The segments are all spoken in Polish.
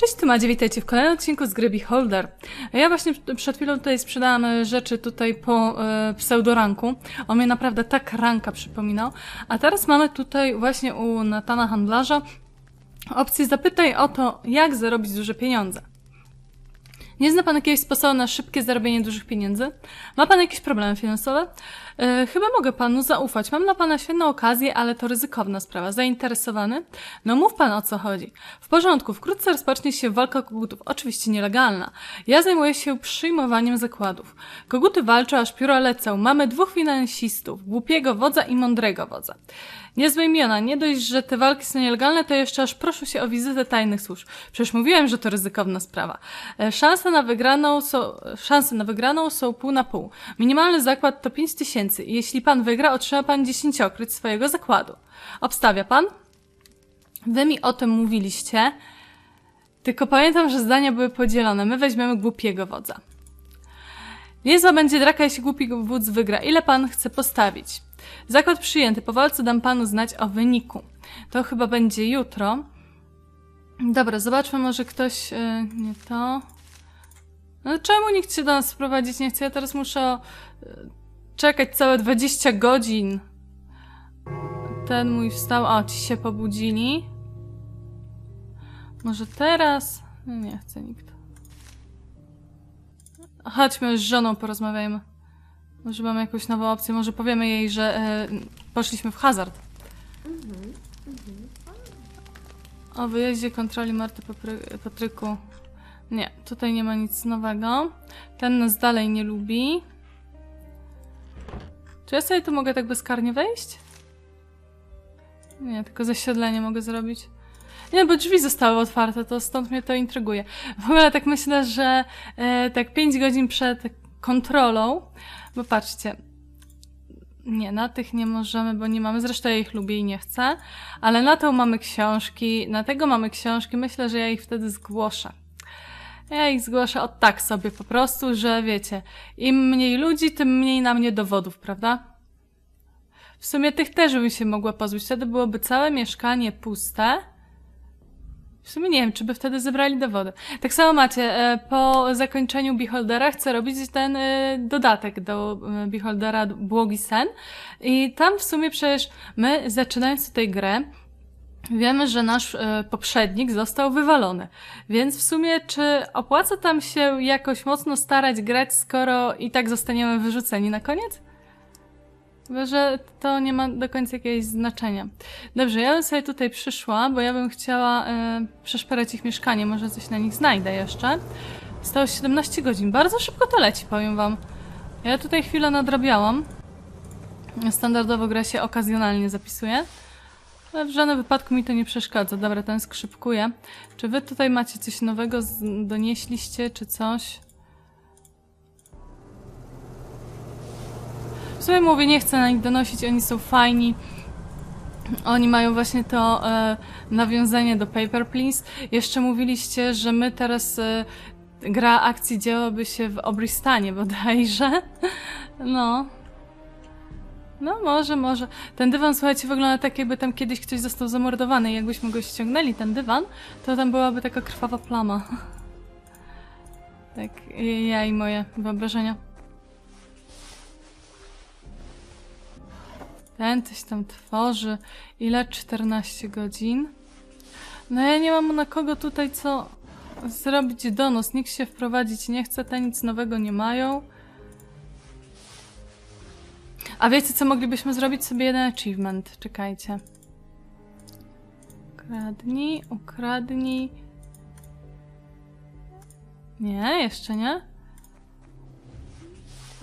Cześć, tu Madzie, witajcie w kolejnym odcinku z gry Beholder. Ja właśnie przed chwilą tutaj sprzedałam e, rzeczy tutaj po e, pseudoranku. On mnie naprawdę tak ranka przypominał. A teraz mamy tutaj właśnie u Natana Handlarza opcję zapytaj o to, jak zarobić duże pieniądze. Nie zna Pan jakiegoś sposobu na szybkie zarobienie dużych pieniędzy? Ma Pan jakieś problemy finansowe? E, chyba mogę Panu zaufać. Mam dla Pana świetną okazję, ale to ryzykowna sprawa. Zainteresowany? No mów Pan o co chodzi. W porządku, wkrótce rozpocznie się walka kogutów. Oczywiście nielegalna. Ja zajmuję się przyjmowaniem zakładów. Koguty walczą, aż pióra lecą. Mamy dwóch finansistów. Głupiego wodza i mądrego wodza. Niezłe imiona. Nie dość, że te walki są nielegalne, to jeszcze aż proszę się o wizytę tajnych służb. Przecież mówiłem, że to ryzykowna sprawa. E, Szanse na wygraną są, szanse na wygraną są pół na pół. Minimalny zakład to 5 tysięcy jeśli pan wygra, otrzyma pan dziesięciokryć swojego zakładu. Obstawia pan? Wy mi o tym mówiliście, tylko pamiętam, że zdania były podzielone. My weźmiemy głupiego wodza. Niezła będzie draka, jeśli głupi wódz wygra. Ile pan chce postawić? Zakład przyjęty. Po walce dam panu znać o wyniku. To chyba będzie jutro. Dobra, zobaczmy, może ktoś... e, nie to... No czemu nikt się do nas wprowadzić nie chce? Ja teraz muszę e, czekać całe 20 godzin. Ten mój wstał. O, ci się pobudzili. Może teraz? No Nie chce nikt. Chodźmy z żoną porozmawiajmy. Może mamy jakąś nową opcję, może powiemy jej, że e, poszliśmy w hazard. O wyjeździe kontroli Marty Patryku. Nie, tutaj nie ma nic nowego. Ten nas dalej nie lubi. Czy ja sobie tu mogę tak bezkarnie wejść? Nie, tylko zasiedlenie mogę zrobić. Nie, bo drzwi zostały otwarte, to stąd mnie to intryguje. W ogóle tak myślę, że e, tak 5 godzin przed kontrolą, bo patrzcie, nie, na tych nie możemy, bo nie mamy, zresztą ja ich lubię i nie chcę, ale na to mamy książki, na tego mamy książki, myślę, że ja ich wtedy zgłoszę. Ja ich zgłoszę od tak sobie po prostu, że wiecie, im mniej ludzi, tym mniej na mnie dowodów, prawda? W sumie tych też bym się mogła pozbyć, wtedy byłoby całe mieszkanie puste. W sumie nie wiem, czy by wtedy zebrali dowody. Tak samo macie, e, po zakończeniu Beholdera chcę robić ten e, dodatek do e, Beholdera Błogi Sen. I tam w sumie przecież my, zaczynając tutaj grę, wiemy, że nasz poprzednik został wywalony. Więc w sumie, czy opłaca tam się jakoś mocno starać grać, skoro i tak zostaniemy wyrzuceni na koniec? Że to nie ma do końca jakiegoś znaczenia. Dobrze, ja bym sobie tutaj przyszła, bo ja bym chciała e, przeszperać ich mieszkanie, może coś na nich znajdę jeszcze. Stało 17 godzin. Bardzo szybko to leci, powiem wam. Ja tutaj chwilę nadrabiałam. Standardowo gra się okazjonalnie zapisuje. Ale w żadnym wypadku mi to nie przeszkadza. Dobra, ten skrzypkuje. Czy wy tutaj macie coś nowego, donieśliście, czy coś? W sumie mówię, nie chcę na nich donosić, oni są fajni. Oni mają właśnie to e, nawiązanie do Paper Please. Jeszcze mówiliście, że my teraz e, gra akcji działaby się w Obristanie bodajże. No. No może, może. Ten dywan, słuchajcie, wygląda tak, jakby tam kiedyś ktoś został zamordowany i jakbyśmy go ściągnęli, ten dywan, to tam byłaby taka krwawa plama. Tak, ja i moje wyobrażenia. Ten tam tworzy. Ile? 14 godzin? No ja nie mam na kogo tutaj co zrobić donos. Nikt się wprowadzić nie chce, te nic nowego nie mają. A wiecie co moglibyśmy zrobić sobie jeden achievement? Czekajcie. Ukradnij, ukradnij. Nie, jeszcze nie.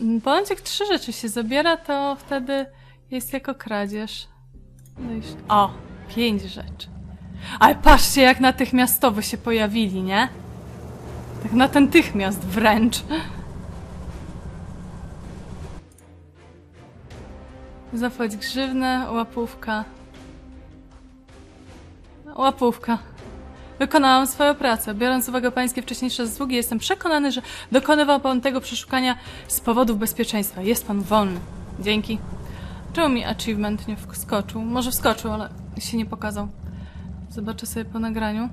Bądź jak trzy rzeczy się zabiera, to wtedy jest jako kradzież. No i... O, pięć rzeczy. Ale patrzcie, jak natychmiastowo się pojawili, nie? Tak natychmiast wręcz. Zapłać grzywnę, łapówka. Łapówka. Wykonałam swoją pracę. Biorąc uwagę pańskie wcześniejsze zasługi, jestem przekonany, że dokonywał pan tego przeszukania z powodów bezpieczeństwa. Jest pan wolny. Dzięki. Czemu mi achievement nie wskoczył? Może wskoczył, ale się nie pokazał. Zobaczę sobie po nagraniu.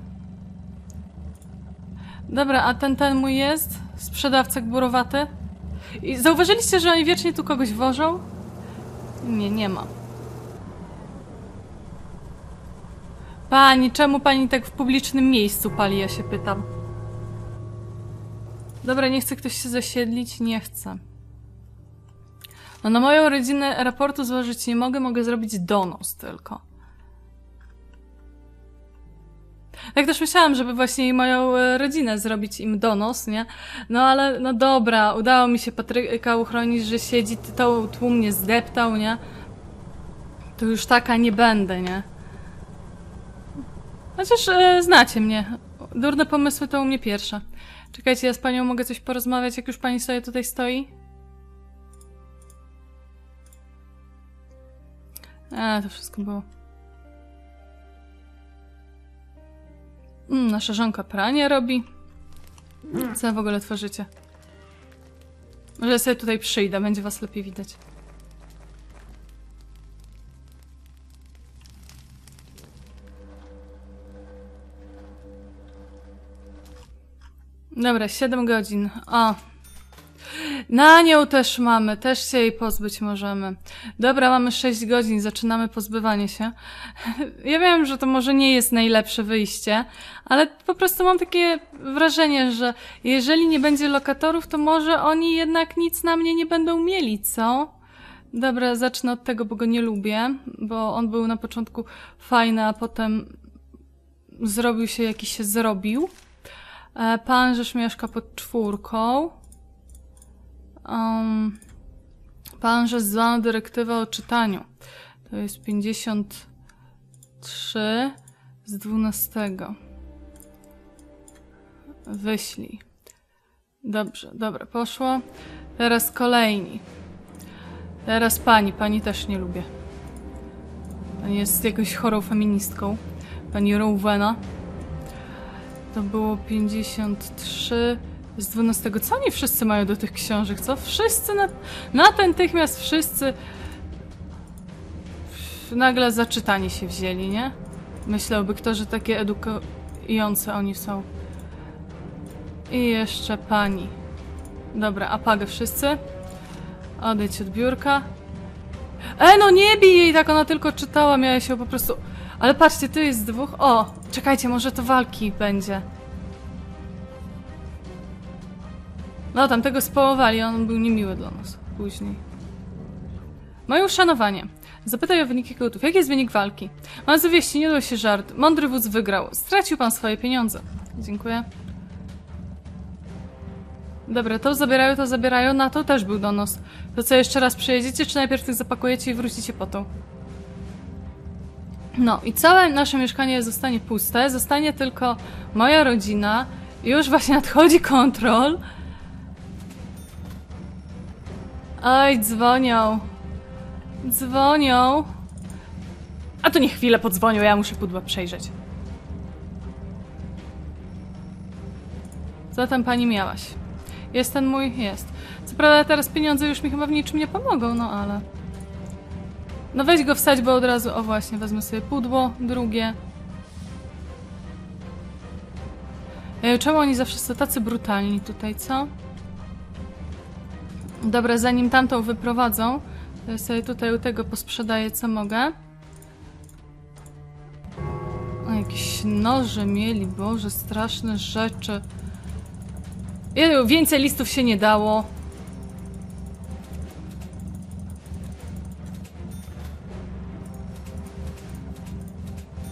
Dobra, a ten, ten mój jest? Sprzedawca gburowaty? I zauważyliście, że oni wiecznie tu kogoś wożą? Nie, nie ma. Pani, czemu pani tak w publicznym miejscu pali, ja się pytam. Dobra, nie chce ktoś się zasiedlić? Nie chce. No na moją rodzinę raportu złożyć nie mogę, mogę zrobić donos tylko. Tak też myślałam, żeby właśnie moją e, rodzinę zrobić im donos, nie? No ale, no dobra, udało mi się Patryka uchronić, że siedzi, to tłum zdeptał, nie? To już taka nie będę, nie? Chociaż e, znacie mnie. Durne pomysły to u mnie pierwsze. Czekajcie, ja z panią mogę coś porozmawiać, jak już pani sobie tutaj stoi? A, to wszystko było. Mm, nasza żonka pranie robi. Co w ogóle tworzycie? Może sobie tutaj przyjdę, będzie was lepiej widać. Dobra, 7 godzin. O. Na nią też mamy, też się jej pozbyć możemy. Dobra, mamy 6 godzin, zaczynamy pozbywanie się. Ja wiem, że to może nie jest najlepsze wyjście, ale po prostu mam takie wrażenie, że jeżeli nie będzie lokatorów, to może oni jednak nic na mnie nie będą mieli, co? Dobra, zacznę od tego, bo go nie lubię, bo on był na początku fajny, a potem zrobił się jakiś się zrobił. E, Pan rzecz mieszka pod czwórką. Um, pan rzecz zwana dyrektywę o czytaniu. To jest 53 z 12. Wyślij. Dobrze, dobra, poszło. Teraz kolejni. Teraz pani. Pani też nie lubię. Pani jest jakąś chorą feministką. Pani Rowena. To było 53 z 12. Co oni wszyscy mają do tych książek, co? Wszyscy na, natychmiast wszyscy nagle za czytanie się wzięli, nie? Myślałby kto, że takie edukujące oni są. I jeszcze pani. Dobra, a pagę wszyscy. Odejdź od biurka. E, no nie bij jej, tak ona tylko czytała, miała się po prostu... Ale patrzcie, tu jest dwóch. O, czekajcie, może to walki będzie. No, tamtego społowali, on był niemiły dla nas później. Moje uszanowanie. Zapytaj o wyniki kłutów. Jaki jest wynik walki? Mam zawieści, nie dał się żart. Mądry wódz wygrał. Stracił pan swoje pieniądze. Dziękuję. Dobra, to zabierają, to zabierają. Na to też był donos. To co, jeszcze raz przyjedziecie, czy najpierw tych zapakujecie i wrócicie po to? No i całe nasze mieszkanie zostanie puste. Zostanie tylko moja rodzina. Już właśnie nadchodzi kontrol. Oj, dzwonią. Dzwonią. A to nie chwilę podzwonią, ja muszę pudła przejrzeć. Zatem pani miałaś. Jest ten mój? Jest. Co prawda teraz pieniądze już mi chyba w niczym nie pomogą, no ale... No weź go wsadź, bo od razu... O właśnie, wezmę sobie pudło, drugie. Ej, czemu oni zawsze są tacy brutalni tutaj, co? Dobra, zanim tamtą wyprowadzą, to ja sobie tutaj u tego posprzedaję co mogę. O, jakieś noże mieli, boże, straszne rzeczy. Jeju, Więcej listów się nie dało.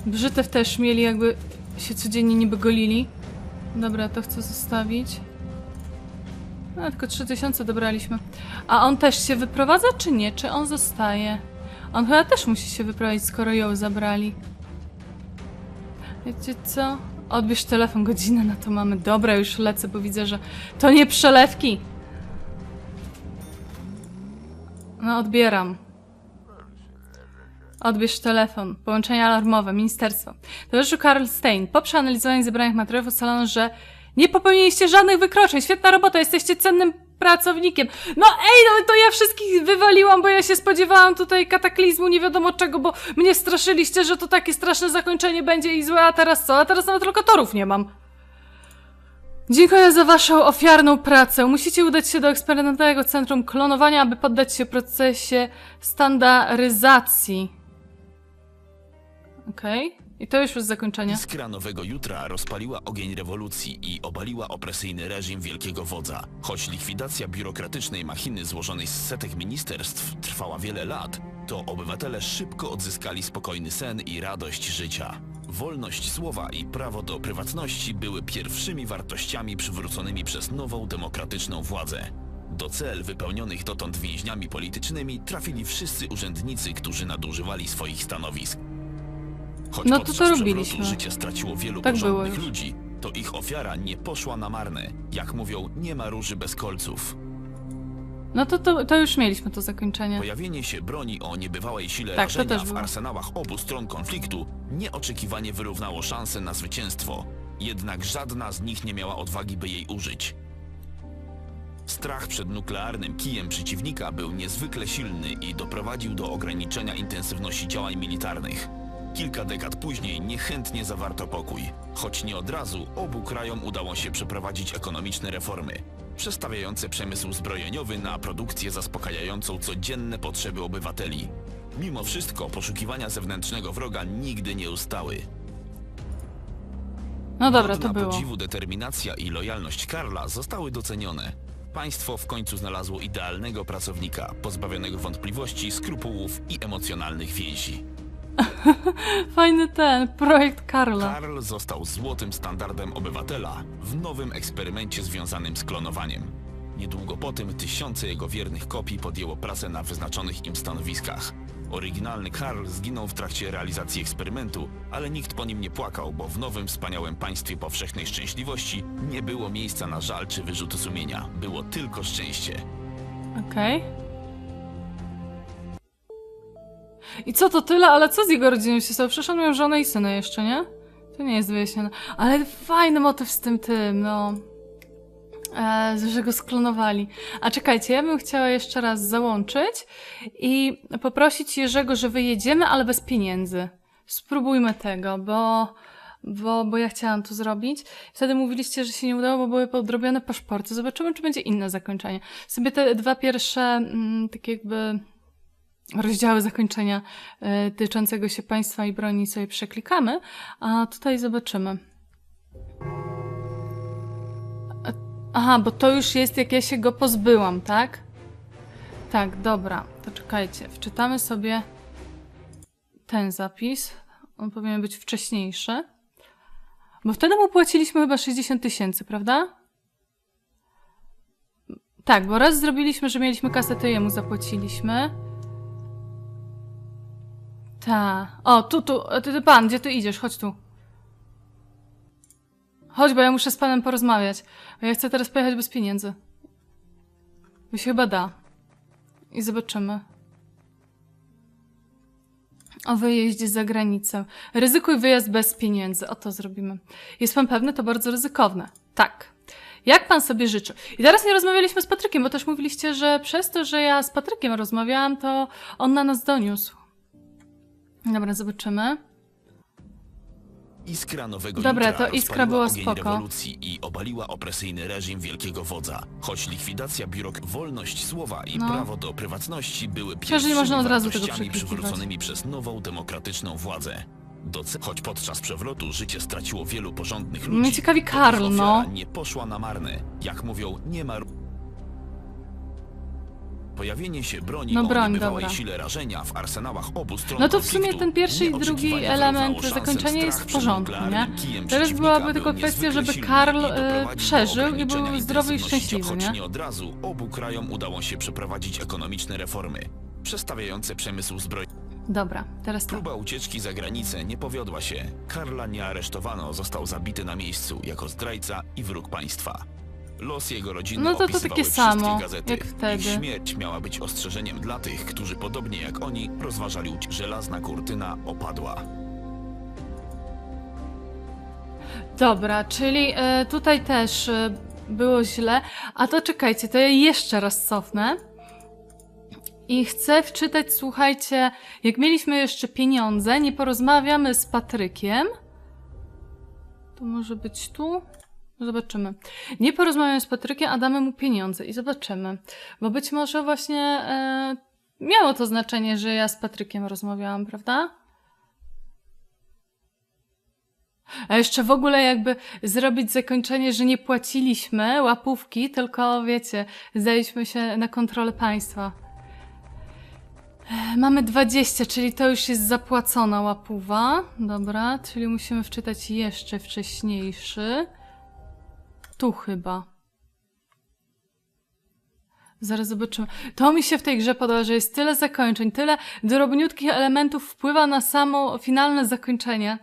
Brzytew też mieli, jakby się codziennie niby golili. Dobra, to chcę zostawić. No, tylko 3000 dobraliśmy. A on też się wyprowadza, czy nie? Czy on zostaje? On chyba też musi się wyprowadzić, skoro ją zabrali. Wiecie co? Odbierz telefon, godzinę na to mamy. Dobra, już lecę, bo widzę, że to nie przelewki. No, odbieram. Odbierz telefon. Połączenie alarmowe. Ministerstwo. Towarzyszu Karl Stein. Po przeanalizowaniu zebranych materiałów ustalono, że nie popełniliście żadnych wykroczeń. Świetna robota, jesteście cennym pracownikiem. No ej, no to ja wszystkich wywaliłam, bo ja się spodziewałam tutaj kataklizmu, nie wiadomo czego, bo mnie straszyliście, że to takie straszne zakończenie będzie i złe, a teraz co? A teraz nawet lokatorów nie mam. Dziękuję za waszą ofiarną pracę. Musicie udać się do eksperymentalnego centrum klonowania, aby poddać się procesie standaryzacji. Okej. I to już jest zakończenie. Iskra nowego jutra rozpaliła ogień rewolucji i obaliła opresyjny reżim wielkiego wodza. Choć likwidacja biurokratycznej machiny złożonej z setek ministerstw trwała wiele lat, to obywatele szybko odzyskali spokojny sen i radość życia. Wolność słowa i prawo do prywatności były pierwszymi wartościami przywróconymi przez nową demokratyczną władzę. Do cel wypełnionych dotąd więźniami politycznymi trafili wszyscy urzędnicy, którzy nadużywali swoich stanowisk. Choć No to podczas to przewrotu robiliśmy. życie straciło wielu Tak było porządnych już. ludzi, to ich ofiara nie poszła na marne. Jak mówią, nie ma róży bez kolców. No to, to, to już mieliśmy to zakończenie. Pojawienie się broni o niebywałej sile Tak, to rażenia też w było. arsenałach obu stron konfliktu nieoczekiwanie wyrównało szanse na zwycięstwo. Jednak żadna z nich nie miała odwagi, by jej użyć. Strach przed nuklearnym kijem przeciwnika był niezwykle silny i doprowadził do ograniczenia intensywności działań militarnych. Kilka dekad później niechętnie zawarto pokój, choć nie od razu obu krajom udało się przeprowadzić ekonomiczne reformy, przestawiające przemysł zbrojeniowy na produkcję zaspokajającą codzienne potrzeby obywateli. Mimo wszystko poszukiwania zewnętrznego wroga nigdy nie ustały. No dobra, Godna to było. podziwu determinacja i lojalność Karla zostały docenione. Państwo w końcu znalazło idealnego pracownika, pozbawionego wątpliwości, skrupułów i emocjonalnych więzi. Fajny ten, projekt Karla. Karl został złotym standardem obywatela w nowym eksperymencie związanym z klonowaniem. Niedługo po tym tysiące jego wiernych kopii podjęło pracę na wyznaczonych im stanowiskach. Oryginalny Karl zginął w trakcie realizacji eksperymentu, ale nikt po nim nie płakał, bo w nowym wspaniałym państwie powszechnej szczęśliwości nie było miejsca na żal czy wyrzuty sumienia. Było tylko szczęście. Okej. I co to tyle, ale co z jego rodziną się stało? Przecież on miał żonę i syna jeszcze, nie? To nie jest wyjaśnione. Ale fajny motyw z tym tym, no. E, że go sklonowali. A czekajcie, ja bym chciała jeszcze raz załączyć i poprosić Jerzego, że wyjedziemy, ale bez pieniędzy. Spróbujmy tego, bo, bo, bo ja chciałam to zrobić. Wtedy mówiliście, że się nie udało, bo były podrobione paszporty. Zobaczymy, czy będzie inne zakończenie. Sobie te dwa pierwsze, mm, takie jakby rozdziały zakończenia y, tyczącego się państwa i broni sobie przeklikamy, a tutaj zobaczymy. Aha, bo to już jest, jak ja się go pozbyłam, tak? Tak, dobra, to czekajcie. Wczytamy sobie ten zapis. On powinien być wcześniejszy. Bo wtedy mu płaciliśmy chyba 60 tysięcy, prawda? Tak, bo raz zrobiliśmy, że mieliśmy kasę, to jemu zapłaciliśmy. Ta. O, tu, tu, e, ty, ty pan, gdzie ty idziesz? Chodź tu. Chodź, bo ja muszę z panem porozmawiać. Ja chcę teraz pojechać bez pieniędzy. Bo się chyba da. I zobaczymy. O wyjeździe za granicę. Ryzykuj wyjazd bez pieniędzy. O to zrobimy. Jest pan pewny? To bardzo ryzykowne. Tak. Jak pan sobie życzy? I teraz nie rozmawialiśmy z Patrykiem, bo też mówiliście, że przez to, że ja z Patrykiem rozmawiałam, to on na nas doniósł. Dobra, zobaczymy. Iskra nowego Dobra, jutra to iskra była ogień spoko. rewolucji i obaliła opresyjny reżim wielkiego wodza. Choć likwidacja biurok, wolność słowa i No. prawo do prywatności były nie pierwszymi można od razu tego wartościami przeklikiwać. przywróconymi przez nową demokratyczną władzę. Doce- Choć podczas przewrotu życie straciło wielu porządnych ludzi, Mnie ciekawi to ich Karl, ofiara no. nie poszła na marne. Jak mówią, nie ma... Pojawienie się broni No o broń, niebywałej dobra. sile rażenia w arsenałach obu stron No to w sumie ten pierwszy i drugi element zakończenia jest w porządku, nie? Teraz byłaby był tylko kwestia, żeby Karl, do przeżył i był zdrowy i szczęśliwy, choć nie? nie od razu obu krajom udało się przeprowadzić ekonomiczne reformy, przestawiające przemysł zbrojny. Dobra, teraz to. Próba ucieczki za granicę nie powiodła się. Karla nie aresztowano, został zabity na miejscu jako zdrajca i wróg państwa. Los jego rodziny No to to opisywały takie wszystkie samo, gazety. jak wtedy. Ich śmierć miała być ostrzeżeniem dla tych, którzy podobnie jak oni rozważali ucieczkę. Żelazna kurtyna opadła. Dobra, czyli e, tutaj też e, było źle. A to czekajcie, to ja jeszcze raz cofnę. I chcę wczytać, słuchajcie, jak mieliśmy jeszcze pieniądze, nie porozmawiamy z Patrykiem. To może być tu, Zobaczymy. Nie porozmawiam z Patrykiem, a damy mu pieniądze i zobaczymy. Bo być może właśnie e, miało to znaczenie, że ja z Patrykiem rozmawiałam, prawda? A jeszcze w ogóle jakby zrobić zakończenie, że nie płaciliśmy łapówki, tylko wiecie, zdaliśmy się na kontrolę państwa. E, Mamy 20, czyli to już jest zapłacona łapuwa. Dobra, czyli musimy wczytać jeszcze wcześniejszy. Tu chyba. Zaraz zobaczymy. To mi się w tej grze podoba, że jest tyle zakończeń, tyle drobniutkich elementów wpływa na samo finalne zakończenie.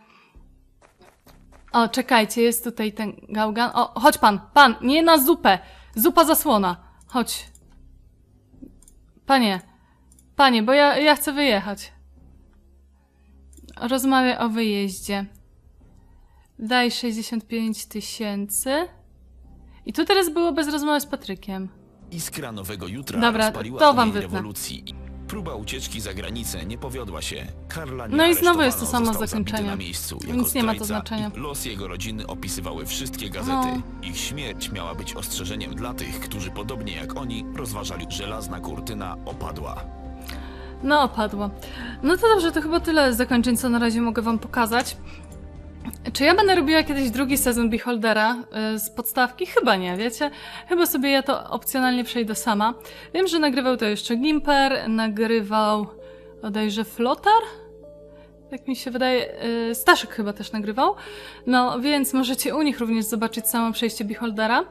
O, czekajcie, jest tutaj ten gałgan. O, chodź pan, pan, nie na zupę. Zupa zasłona. Chodź. Panie, panie, bo ja, ja chcę wyjechać. Rozmawiaj o wyjeździe. Daj 65 tysięcy. I tu teraz było bez rozmowy z Patrykiem. Iskra nowego jutra Dobra, rozpaliła to wam ogień wytnę. rewolucji. Próba ucieczki za granicę nie powiodła się. Karla nie No i znowu jest to samo został zabity zakończenie. Na miejscu jako Nic nie ma to zdrajca znaczenia. i Los jego rodziny opisywały wszystkie gazety. No. Ich śmierć miała być ostrzeżeniem dla tych, którzy podobnie jak oni rozważali, żelazna kurtyna opadła. No, opadło. No to dobrze, to chyba tyle zakończeń, co na razie mogę wam pokazać. Czy ja będę robiła kiedyś drugi sezon Beholdera y, z podstawki? Chyba nie, wiecie? Chyba sobie ja to opcjonalnie przejdę sama. Wiem, że nagrywał to jeszcze Gimper, nagrywał bodajże Flotar? Jak mi się wydaje, y, Staszek chyba też nagrywał. No, więc możecie u nich również zobaczyć samo przejście Beholdera.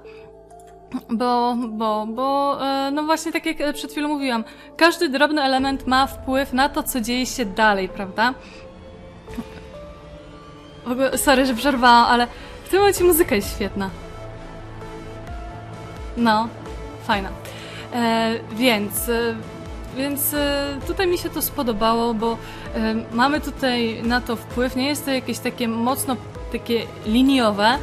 Bo, bo, bo, e, no właśnie tak jak przed chwilą mówiłam, każdy drobny element ma wpływ na to, co dzieje się dalej, prawda? W sorry, że przerwałam, ale w tym momencie muzyka jest świetna. No, fajna. E, więc, e, więc e, tutaj mi się to spodobało, bo e, mamy tutaj na to wpływ. Nie jest to jakieś takie mocno takie liniowe,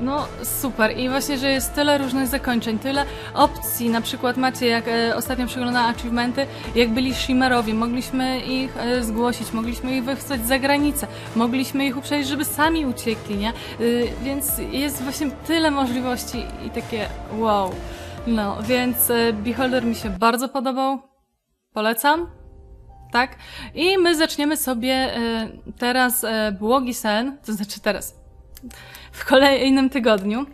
no super i właśnie, że jest tyle różnych zakończeń, tyle opcji, na przykład macie, jak e, ostatnio przeglądałam achievementy, jak byli Shimmerowi, mogliśmy ich e, zgłosić, mogliśmy ich wysłać za granicę, mogliśmy ich uprzeć, żeby sami uciekli, nie? Y, więc jest właśnie tyle możliwości i takie wow. No, więc e, Beholder mi się bardzo podobał, polecam. Tak? I my zaczniemy sobie e, teraz e, błogi sen, to znaczy teraz, w kolejnym tygodniu.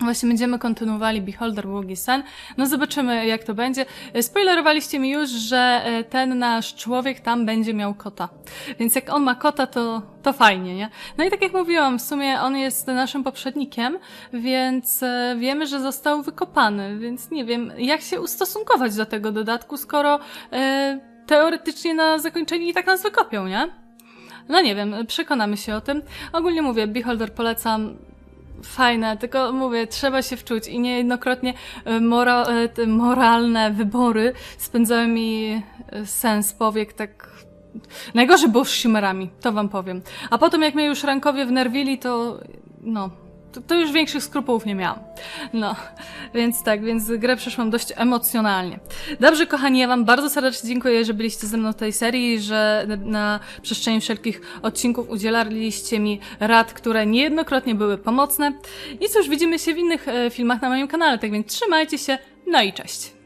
Właśnie będziemy kontynuowali Beholder Błogi Sen. No zobaczymy, jak to będzie. Spoilerowaliście mi już, że e, ten nasz człowiek tam będzie miał kota. Więc jak on ma kota, to, to fajnie, nie? No i tak jak mówiłam, w sumie on jest naszym poprzednikiem, więc e, wiemy, że został wykopany, więc nie wiem, jak się ustosunkować do tego dodatku, skoro e, teoretycznie na zakończenie i tak nas wykopią, nie? No nie wiem, przekonamy się o tym. Ogólnie mówię, Beholder polecam. Fajne, tylko mówię, trzeba się wczuć i niejednokrotnie e, mora, e, moralne wybory spędzały mi e, sens powiek tak... Najgorzej było z Shimmerami, to wam powiem. A potem jak mnie już rankowie wnerwili, to no, to, to już większych skrupułów nie miałam. No, więc tak, więc grę przeszłam dość emocjonalnie. Dobrze, kochani, ja Wam bardzo serdecznie dziękuję, że byliście ze mną w tej serii, że na przestrzeni wszelkich odcinków udzielaliście mi rad, które niejednokrotnie były pomocne. I cóż, widzimy się w innych e, filmach na moim kanale, tak więc trzymajcie się, no i cześć!